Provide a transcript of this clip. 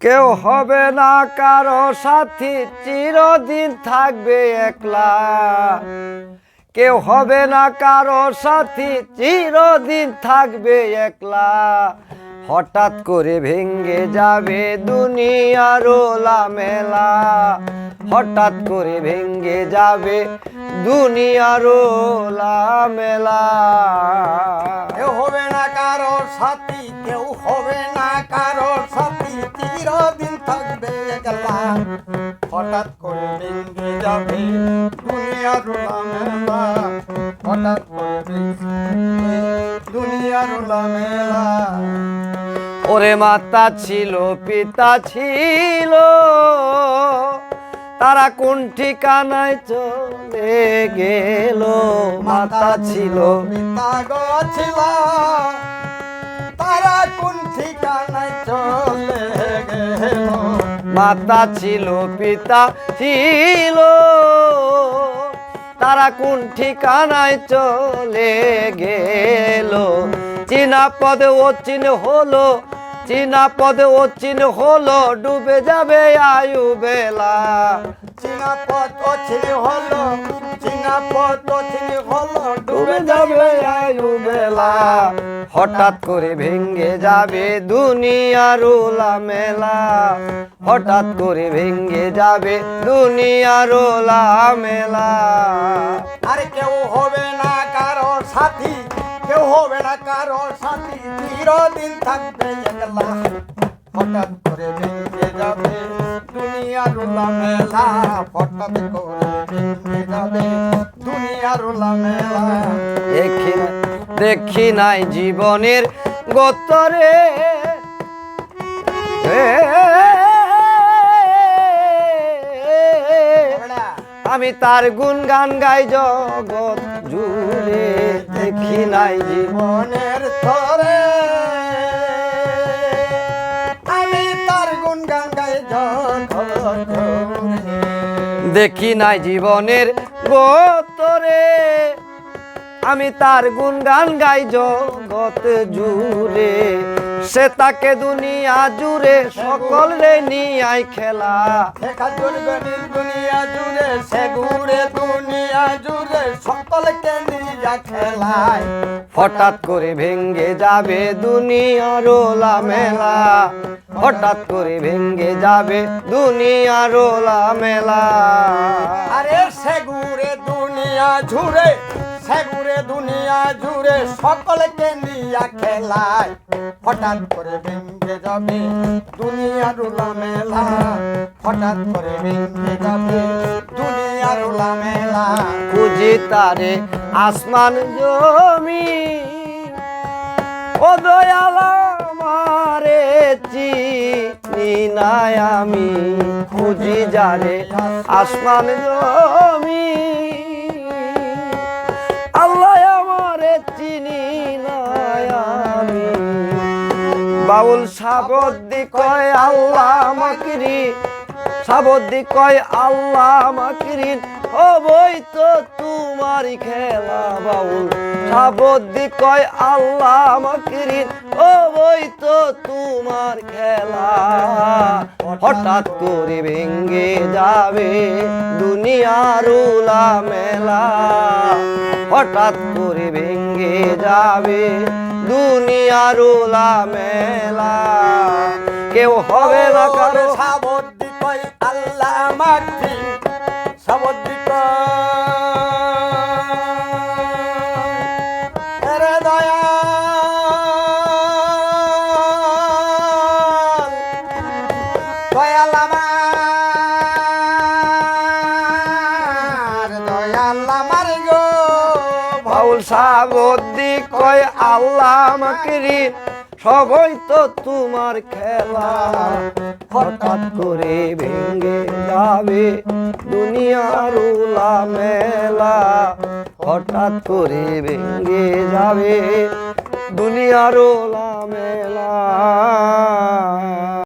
কেউ হবে না কারও সাথী, চিরদিন থাকবে একলা। কেউ হবে না কারও সাথী, চিরদিন থাকবে একলা। হঠাৎ করে ভেঙ্গে যাবে দুনিয়ার মেলা হঠাৎ করে ভেঙ্গে যাবে দুনিয়ার মেলা কেউ হবে না কারও সাথী, কেউ হবে না কারও সাথী। চিরদিন থাকবে হঠাৎ করে ভেঙে যাবে দুনিয়ার হঠাৎ করে দুনিয়ার ওরে মাতা ছিল, পিতা ছিল। তারা কোন ঠিকানায় চলে গেল? মাতা ছিল, পিতা গো মাতা ছিল, পিতা ছিল। তারা কোন ঠিকানায় চলে গেল? চীনা পদে ও চিন হলো, চীনা পদে ও চিন হলো, ডুবে যাবে আয়ু বেলা চীনা পদ ও চিন হলো হঠাৎ করে ভেঙ্গে যাবে দুনিয়ার ওলা মেলা হঠাৎ করে ভেঙ্গে যাবে দুনিয়ার ওলা মেলা আরে কেউ হবে না কারও সাথী, কেউ হবে না কারও সাথী, চিরদিন থাকবে একলা। হঠাৎ করে ভেঙে যাবে দুনিয়ার মেলা হঠাৎ করে ভেঙে যাবে দেখি দেখি নাই জীবনের গতরে আমি তার গুণ গান গাই জগৎ জুড়ে দেখি নাই জীবনের ধরে আমি তার গুণ গান গাই জগৎ দেখি নাই জীবনের গোতরে আমি তার গুণগান গাই জগৎ জুড়ে। সে তাকে দুনিয়া জুড়ে সকল রে নিয়াই খেলা। একাজুর গণির দুনিয়া জুড়ে সে ঘুরে দুনিয়া জুড়ে সকলকে নিয়ে খেলায়। হঠাৎ করে ভেঙ্গে যাবে দুনিয়ার রোলা মেলা। হঠাৎ করে ভেঙ্গে যাবে দুনিয়ার রোলা মেলা। আরে সে ঘুরে দুনিয়া জুড়ে সে ঘুরে দুনিয়া জুড়ে সকলকে নিয়ে খেলায়। হঠাৎ করে ভেঙে যাবে দুনিয়ার মেলা হঠাৎ করে ভেঙে যাবে দুনিয়ার মেলা খুঁজি তারে আসমান জমি ও দয়াল আমারে চিনি নাই আমি। খুঁজি যারে আসমান জমি বাউল সাবদ্দি কয় আল্লাহ মাকরি সাবদ্দি কয় আল্লাহ মাকরিন হবই তো তোমারই খেলা বাউল। সাবদ্দি কয় আল্লাহ মাকরিন হবই তো তোমার খেলা। হঠাৎ করে ভেঙ্গে যাবে দুনিয়ার উলা মেলা হঠাৎ করে ভেঙ্গে যাবে দুনিয়ার মেলা কেউ হবে না কারও সাবদ্দি কই আল্লাহ মাটি সাবদ্দি রে দয়া দয়াল আমার দয়াল আমার গো। বাউল সাবদ্দি কয় আল্লাহ মাকরি সবই তো তোমার খেলা। হঠাৎ করে ভেঙ্গে যাবে দুনিয়ার উলা মেলা হঠাৎ করে ভেঙ্গে যাবে দুনিয়ার উলা মেলা